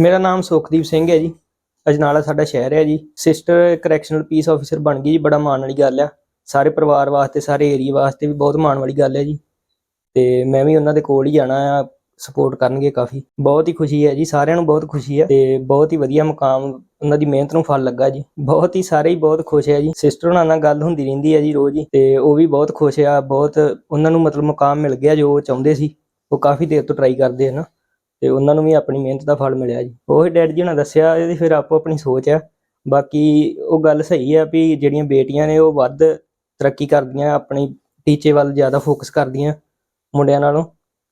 ਮੇਰਾ ਨਾਮ ਸੁਖਦੀਪ ਸਿੰਘ ਹੈ ਜੀ। ਅਜਨਾਲਾ ਸਾਡਾ ਸ਼ਹਿਰ ਹੈ ਜੀ। ਸਿਸਟਰ ਕਰੈਕਸ਼ਨਲ ਪੀਸ ਆਫੀਸਰ ਬਣ ਗਈ ਜੀ, ਬੜਾ ਮਾਣ ਵਾਲੀ ਗੱਲ ਆ। ਸਾਰੇ ਪਰਿਵਾਰ ਵਾਸਤੇ, ਸਾਰੇ ਏਰੀਆ ਵਾਸਤੇ ਵੀ ਬਹੁਤ ਮਾਣ ਵਾਲੀ ਗੱਲ ਹੈ ਜੀ। ਤੇ ਮੈਂ ਵੀ ਉਹਨਾਂ ਦੇ ਕੋਲ ਹੀ ਜਾਣਾ ਆ ਸਪੋਰਟ ਕਰਨਗੇ ਕਾਫੀ। ਬਹੁਤ ਹੀ ਖੁਸ਼ੀ ਹੈ ਜੀ, ਸਾਰਿਆਂ ਨੂੰ ਬਹੁਤ ਖੁਸ਼ੀ ਹੈ ਤੇ ਬਹੁਤ ਹੀ ਵਧੀਆ ਮੁਕਾਮ, ਉਹਨਾਂ ਦੀ ਮਿਹਨਤ ਨੂੰ ਫਲ ਲੱਗਾ ਜੀ। ਬਹੁਤ ਹੀ ਸਾਰੇ ਹੀ ਬਹੁਤ ਖੁਸ਼ ਹੈ ਜੀ। ਸਿਸਟਰ ਉਹਨਾਂ ਨਾਲ ਗੱਲ ਹੁੰਦੀ ਰਹਿੰਦੀ ਹੈ ਜੀ ਰੋਜ਼ ਹੀ ਤੇ ਉਹ ਵੀ ਬਹੁਤ ਖੁਸ਼ ਆ, ਬਹੁਤ ਉਹਨਾਂ ਨੂੰ ਮਤਲਬ ਮੁਕਾਮ ਮਿਲ ਗਿਆ ਜੋ ਉਹ ਚਾਹੁੰਦੇ ਸੀ। ਉਹ ਕਾਫੀ ਦੇਰ ਤੋਂ ਟਰਾਈ ਕਰਦੇ ਹਨ ਤੇ ਉਹਨਾਂ ਨੂੰ ਵੀ ਆਪਣੀ ਮਿਹਨਤ ਦਾ ਫਲ ਮਿਲਿਆ ਜੀ। ਉਹ ਡੈਡ ਜੀ ਉਹਨਾਂ ਦੱਸਿਆ, ਇਹਦੀ ਫਿਰ ਆਪੋ ਆਪਣੀ ਸੋਚ ਆ। ਬਾਕੀ ਉਹ ਗੱਲ ਸਹੀ ਆ ਵੀ ਜਿਹੜੀਆਂ ਬੇਟੀਆਂ ਨੇ ਉਹ ਵੱਧ ਤਰੱਕੀ ਕਰਦੀਆਂ, ਆਪਣੀ ਟੀਚੇ ਵੱਲ ਜ਼ਿਆਦਾ ਫੋਕਸ ਕਰਦੀਆਂ ਮੁੰਡਿਆਂ ਨਾਲੋਂ।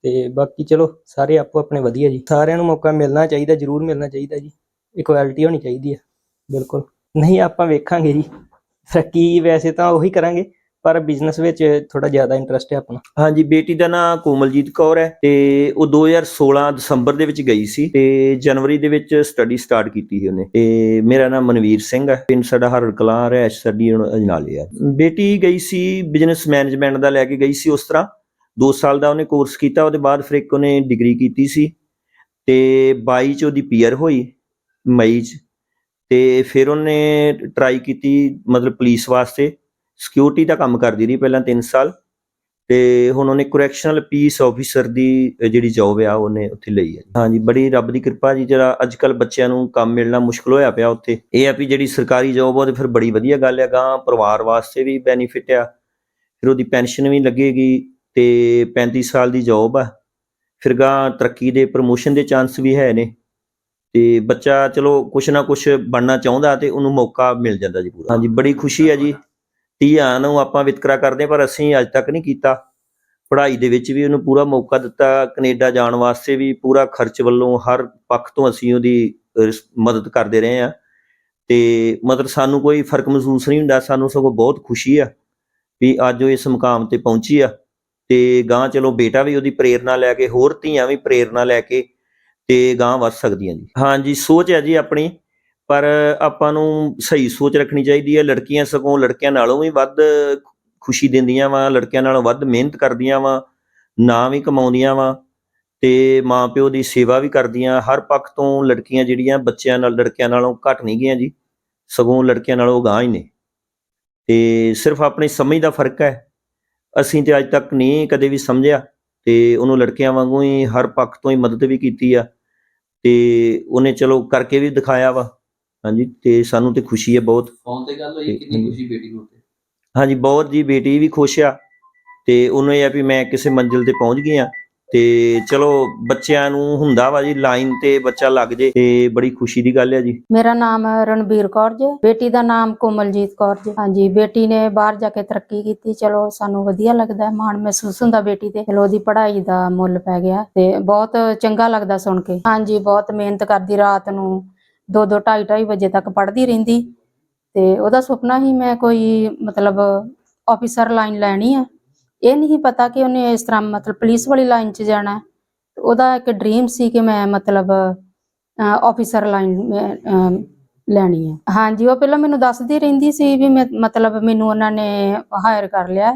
ਤੇ ਬਾਕੀ ਚਲੋ, ਸਾਰੇ ਆਪੋ ਆਪਣੇ ਵਧੀਆ ਜੀ। ਸਾਰਿਆਂ ਨੂੰ ਮੌਕਾ ਮਿਲਣਾ ਚਾਹੀਦਾ, ਜ਼ਰੂਰ ਮਿਲਣਾ ਚਾਹੀਦਾ ਜੀ। ਇਕੁਐਲਿਟੀ ਹੋਣੀ ਚਾਹੀਦੀ ਹੈ ਬਿਲਕੁਲ। ਨਹੀਂ ਆਪਾਂ ਵੇਖਾਂਗੇ ਜੀ। ਤਰੱਕੀ ਵੈਸੇ ਤਾਂ ਉਹੀ ਕਰਾਂਗੇ। ਪਰ ਬਿਜ਼ਨਸ ਵਿੱਚ ਥੋੜਾ ਜ਼ਿਆਦਾ ਇੰਟਰਸਟ ਹੈ ਆਪਣਾ। ਹਾਂਜੀ, ਬੇਟੀ ਦਾ ਨਾਮ ਕੋਮਲਜੀਤ ਕੌਰ ਹੈ ਤੇ ਉਹ 2016 ਦਸੰਬਰ ਦੇ ਵਿੱਚ ਗਈ ਸੀ ਤੇ ਜਨਵਰੀ ਦੇ ਵਿੱਚ ਸਟੱਡੀ ਸਟਾਰਟ ਕੀਤੀ ਸੀ ਉਹਨੇ। ਤੇ ਮੇਰਾ ਨਾਮ ਮਨਵੀਰ ਸਿੰਘ ਹੈ। ਪਿੰਡ ਸਾਡਾ ਹਰੜ ਕਲਾਂ ਰਹਿਸ਼ ਸਾਡੀ ਅਜਨਾਲੇ ਆ। ਬੇਟੀ ਗਈ ਸੀ ਬਿਜ਼ਨਸ ਮੈਨੇਜਮੈਂਟ ਦਾ ਲੈ ਕੇ ਗਈ ਸੀ ਉਸ ਤਰ੍ਹਾਂ। 2 ਸਾਲ ਦਾ ਉਹਨੇ ਕੋਰਸ ਕੀਤਾ, ਉਹਦੇ ਬਾਅਦ ਫਿਰ ਇੱਕ ਉਹਨੇ ਡਿਗਰੀ ਕੀਤੀ ਸੀ। ਤੇ 22 ਚ ਉਹਦੀ ਪੀਅਰ ਹੋਈ, ਮਈ ਚ। ਤੇ ਫਿਰ ਉਹਨੇ ਟਰਾਈ ਕੀਤੀ ਮਤਲਬ ਪੁਲਿਸ ਵਾਸਤੇ। ਸਿਕਿਉਰਿਟੀ ਦਾ ਕੰਮ ਕਰਦੀ ਰਹੀ ਪਹਿਲਾਂ 3 ਸਾਲ, ਤੇ ਹੁਣ ਉਹਨੇ ਕਰੈਕਸ਼ਨਲ ਪੀਸ ਆਫੀਸਰ ਦੀ ਜਿਹੜੀ ਜੌਬ ਆ, ਉਹਨੇ ਉੱਥੇ ਲਈ ਹੈ ਹਾਂਜੀ, ਬੜੀ ਰੱਬ ਦੀ ਕਿਰਪਾ ਜੀ, ਜਿਹੜਾ ਅੱਜ ਕੱਲ ਬੱਚਿਆਂ ਨੂੰ ਕੰਮ ਮਿਲਣਾ ਮੁਸ਼ਕਲ ਹੋਇਆ ਪਿਆ ਉੱਥੇ। ਇਹ ਆ ਵੀ ਜਿਹੜੀ ਸਰਕਾਰੀ ਜੌਬ ਆ ਉਹ ਤੇ ਫਿਰ ਬੜੀ ਵਧੀਆ ਗੱਲ ਆ ਗਾਂ ਪਰਿਵਾਰ ਵਾਸਤੇ ਵੀ ਬੈਨੀਫਿਟ ਆ। ਫਿਰ ਉਹਦੀ ਪੈਨਸ਼ਨ ਵੀ ਲੱਗੇਗੀ, ਤੇ 35 ਸਾਲ ਦੀ ਜੌਬ ਆ। ਫਿਰ ਗਾਂ ਤਰੱਕੀ ਦੇ ਪ੍ਰਮੋਸ਼ਨ ਦੇ ਚਾਂਸ ਵੀ ਹੈ ਨੇ। ਤੇ ਬੱਚਾ ਚਲੋ ਕੁਛ ਨਾ ਕੁਛ ਬਣਨਾ ਚਾਹੁੰਦਾ ਤੇ ਉਹਨੂੰ ਮੌਕਾ ਮਿਲ ਜਾਂਦਾ ਜੀ ਪੂਰਾ। ਹਾਂਜੀ, ਬੜੀ ਖੁਸ਼ੀ ਹੈ ਜੀ। ਧੀਆਂ ਨੂੰ ਆਪਾਂ ਵਿਤਕਰਾ ਕਰਦੇ ਹਾਂ, ਪਰ ਅਸੀਂ ਅੱਜ ਤੱਕ ਨਹੀਂ ਕੀਤਾ। ਪੜ੍ਹਾਈ ਦੇ ਵਿੱਚ ਵੀ ਉਹਨੂੰ ਪੂਰਾ ਮੌਕਾ ਦਿੱਤਾ ਕੈਨੇਡਾ ਜਾਣ ਵਾਸਤੇ ਵੀ ਪੂਰਾ ਖਰਚ ਵੱਲੋਂ ਹਰ ਪੱਖ ਤੋਂ ਅਸੀਂ ਉਹਦੀ ਮਦਦ ਕਰਦੇ ਰਹੇ ਆ ਤੇ ਮਤਲਬ ਸਾਨੂੰ ਕੋਈ ਫ਼ਰਕ ਮਹਿਸੂਸ ਨਹੀਂ ਹੁੰਦਾ ਸਾਨੂੰ ਸਗੋਂ ਬਹੁਤ ਖੁਸ਼ੀ ਆ ਵੀ ਅੱਜ ਉਹ ਇਸ ਮੁਕਾਮ ਤੇ ਪਹੁੰਚੀ ਆ। ਤੇ ਗਾਂ ਚਲੋ ਬੇਟਾ ਵੀ ਉਹਦੀ ਪ੍ਰੇਰਣਾ ਲੈ ਕੇ ਹੋਰ ਧੀਆਂ ਵੀ ਪ੍ਰੇਰਣਾ ਲੈ ਕੇ ਤੇ ਗਾਂ ਵੱਧ ਸਕਦੀਆਂ ਜੀ। ਹਾਂਜੀ ਸੋਚ ਹੈ ਜੀ ਆਪਣੀ ਪਰ ਆਪਾਂ ਨੂੰ ਸਹੀ ਸੋਚ ਰੱਖਣੀ ਚਾਹੀਦੀ ਹੈ। ਲੜਕੀਆਂ ਸਗੋਂ ਲੜਕਿਆਂ ਨਾਲੋਂ ਵੀ ਵੱਧ ਖੁਸ਼ੀ ਦਿੰਦੀਆਂ ਵਾ, ਲੜਕਿਆਂ ਨਾਲੋਂ ਵੱਧ ਮਿਹਨਤ ਕਰਦੀਆਂ ਵਾ, ਨਾਂ ਵੀ ਕਮਾਉਂਦੀਆਂ ਵਾ ਤੇ ਮਾਪਿਓ ਦੀ ਸੇਵਾ ਵੀ ਕਰਦੀਆਂ। ਹਰ ਪੱਖ ਤੋਂ ਲੜਕੀਆਂ ਜਿਹੜੀਆਂ ਬੱਚਿਆਂ ਨਾਲ, ਲੜਕਿਆਂ ਨਾਲੋਂ ਘੱਟ ਨਹੀਂ ਗਈਆਂ ਜੀ, ਸਗੋਂ ਲੜਕਿਆਂ ਨਾਲੋਂ ਗਾਂ ਹੀ ਨੇ। ਤੇ ਸਿਰਫ ਆਪਣੀ ਸਮਝ ਦਾ ਫ਼ਰਕ ਹੈ। ਅਸੀਂ ਤੇ ਅੱਜ ਤੱਕ ਨਹੀਂ ਕਦੇ ਵੀ ਸਮਝਿਆ ਤੇ ਉਹਨੂੰ ਲੜਕਿਆਂ ਵਾਂਗੂ ਹੀ ਹਰ ਪੱਖ ਤੋਂ ਹੀ ਮਦਦ ਵੀ ਕੀਤੀ ਆ ਤੇ ਉਹਨੇ ਚਲੋ ਕਰਕੇ ਵੀ ਦਿਖਾਇਆ ਵਾ। ਹਾਂਜੀ ਤੇ ਸਾਨੂੰ ਤੇ ਖੁਸ਼ੀ ਹੈ ਬਹੁਤ। ਫੋਨ ਤੇ ਗੱਲ ਹੋਈ ਕਿੰਨੀ। ਖੁਸ਼ੀ ਬੇਟੀ ਨੂੰ ਤੇ ਹਾਂਜੀ ਬਹੁਤ ਜੀ ਬੇਟੀ ਵੀ ਖੁਸ਼ ਆ। ਤੇ ਉਹਨੂੰ ਇਹ ਆ ਵੀ ਮੈਂ ਕਿਸੇ ਮੰਜ਼ਿਲ ਤੇ ਪਹੁੰਚ ਗਈ ਆ। ਤੇ ਚਲੋ ਬੱਚਿਆਂ ਨੂੰ ਹੁੰਦਾ ਵਾ ਜੀ ਲਾਈਨ ਤੇ ਬੱਚਾ ਲੱਗ ਜੇ ਤੇ ਬੜੀ ਖੁਸ਼ੀ ਦੀ ਗੱਲ ਹੈ ਜੀ। ਮੇਰਾ ਨਾਮ ਰਣਬੀਰ ਕੌਰ ਜੀ ਬੇਟੀ ਦਾ ਨਾਮ ਕੋਮਲਜੀਤ ਕੌਰ ਜੀ। ਹਾਂਜੀ ਬੇਟੀ ਨੇ ਬਾਹਰ ਜਾ ਕੇ ਤਰੱਕੀ ਕੀਤੀ। ਚਲੋ ਸਾਨੂੰ ਵਧੀਆ ਲੱਗਦਾ ਮਾਣ ਮਹਿਸੂਸ ਹੁੰਦਾ ਬੇਟੀ ਤੇ। ਚਲੋ ਉਹਦੀ ਪੜ੍ਹਾਈ ਦਾ ਮੁੱਲ ਪੈ ਗਿਆ ਤੇ ਬਹੁਤ ਚੰਗਾ ਲੱਗਦਾ ਸੁਣ ਕੇ। ਹਾਂਜੀ ਬਹੁਤ ਮਿਹਨਤ ਕਰਦੀ ਰਾਤ ਨੂੰ। ਦੋ ਦੋ ਢਾਈ ਢਾਈ ਵਜੇ ਤੱਕ ਪੜ੍ਹਦੀ ਰਹਿੰਦੀ। ਤੇ ਉਹਦਾ ਸੁਪਨਾ ਹੀ ਮੈਂ ਕੋਈ ਮਤਲਬ ਆਫੀਸਰ ਲਾਈਨ ਲੈਣੀ ਆ। ਇਹ ਨਹੀਂ ਪਤਾ ਕਿ ਉਹਨੇ ਇਸ ਤਰ੍ਹਾਂ ਮਤਲਬ ਪੁਲਿਸ ਵਾਲੀ ਲਾਈਨ 'ਚ ਜਾਣਾ। ਉਹਦਾ ਇੱਕ ਡ੍ਰੀਮ ਸੀ ਕਿ ਮੈਂ ਮਤਲਬ ਆਫੀਸਰ ਲਾਈਨ ਲੈਣੀ ਹੈ ਹਾਂਜੀ, ਉਹ ਪਹਿਲਾਂ ਮੈਨੂੰ ਦੱਸਦੀ ਰਹਿੰਦੀ ਸੀ ਵੀ ਮੈਂ ਮਤਲਬ ਮੈਨੂੰ ਉਹਨਾਂ ਨੇ ਹਾਇਰ ਕਰ ਲਿਆ।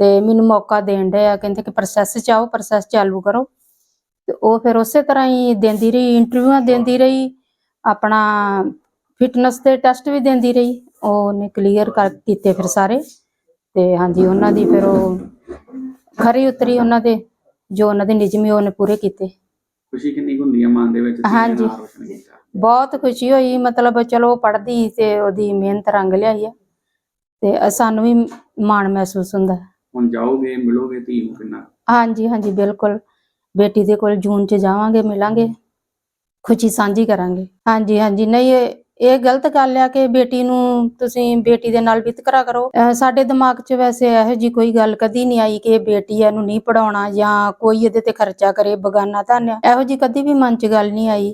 ਤੇ ਮੈਨੂੰ ਮੌਕਾ ਦੇਣ ਦੇ ਆ। ਕਹਿੰਦੇ ਕਿ ਪ੍ਰੋਸੈਸ ਚ ਆਓ ਪ੍ਰੋਸੈਸ ਚਾਲੂ ਕਰੋ। ਤੇ ਉਹ ਫਿਰ ਉਸੇ ਤਰ੍ਹਾਂ ਹੀ ਦਿੰਦੀ ਰਹੀ ਇੰਟਰਵਿਊਆਂ ਦਿੰਦੀ ਰਹੀ। ਆਪਣਾ ਫਿਟਨੈਸ ਦੇ ਟੈਸਟ ਵੀ ਦਿੰਦੀ ਰਹੀ। ਉਹਨੇ ਕਲੀਅਰ ਕਰ ਕੀਤੇ ਫਿਰ ਸਾਰੇ। ਤੇ ਹਾਂਜੀ ਉਹਨਾਂ ਦੀ ਫਿਰ ਉਹ ਖਰੀ ਉਤਰੀ ਉਹਨਾਂ ਦੇ ਜੋ ਉਹਨਾਂ ਦੇ ਨਿਯਮ ਉਹਨੇ ਪੂਰੇ ਕੀਤੇ। ਖੁਸ਼ੀ ਕਿੰਨੀ ਹੁੰਦੀ ਆ ਮਨ ਦੇ ਵਿੱਚ ਹਾਂਜੀ। ਨਾਂ ਰੋਸ਼ਨ ਕੀਤਾ? ਬਹੁਤ ਖੁਸ਼ੀ ਹੋਈ। ਮਤਲਬ ਚਲੋ ਪੜ੍ਹਦੀ ਤੇ ਉਹਦੀ ਮਿਹਨਤ ਰੰਗ ਲਿਆਈ ਆ। ਤੇ ਅ- ਸਾਨੂੰ ਵੀ ਮਾਣ ਮਹਿਸੂਸ ਹੁੰਦਾ। ਹੈ। ਹੁਣ ਜਾਓਗੇ ਮਿਲੋਗੇ ਧੀ ਨੂੰ ਕਿੰਨਾ? ਹਾਂਜੀ ਹਾਂਜੀ ਬਿਲਕੁਲ। ਬੇਟੀ ਦੇ ਕੋਲ ਜੂਨ ਚ ਜਾਵਾਂਗੇ ਮਿਲਾਂਗੇ। ਖੁਸ਼ੀ ਸਾਂਝੀ ਕਰਾਂਗੇ। ਹਾਂਜੀ ਹਾਂਜੀ। ਨਹੀਂ, ਇਹ ਇਹ ਗਲਤ ਗੱਲ ਆ ਕਿ ਬੇਟੀ ਨੂੰ ਤੁਸੀਂ ਬੇਟੀ ਦੇ ਨਾਲ ਵਿਤਕਰਾ ਕਰੋ ਅਹ ਸਾਡੇ ਦਿਮਾਗ 'ਚ ਵੈਸੇ ਇਹੋ ਜੀ ਕੋਈ ਗੱਲ ਕਦੀ ਨਹੀਂ ਆਈ ਕਿ ਇਹ ਬੇਟੀ ਇਹਨੂੰ ਨਹੀਂ ਪੜਾਉਣਾ ਜਾਂ ਕੋਈ ਇਹਦੇ ਤੇ ਖਰਚਾ ਕਰੇ, ਬਗਾਨਾ ਧਨ ਆ। ਇਹੋ ਜੀ ਕਦੀ ਵੀ ਮਨ 'ਚ ਗੱਲ ਨਹੀਂ ਆਈ।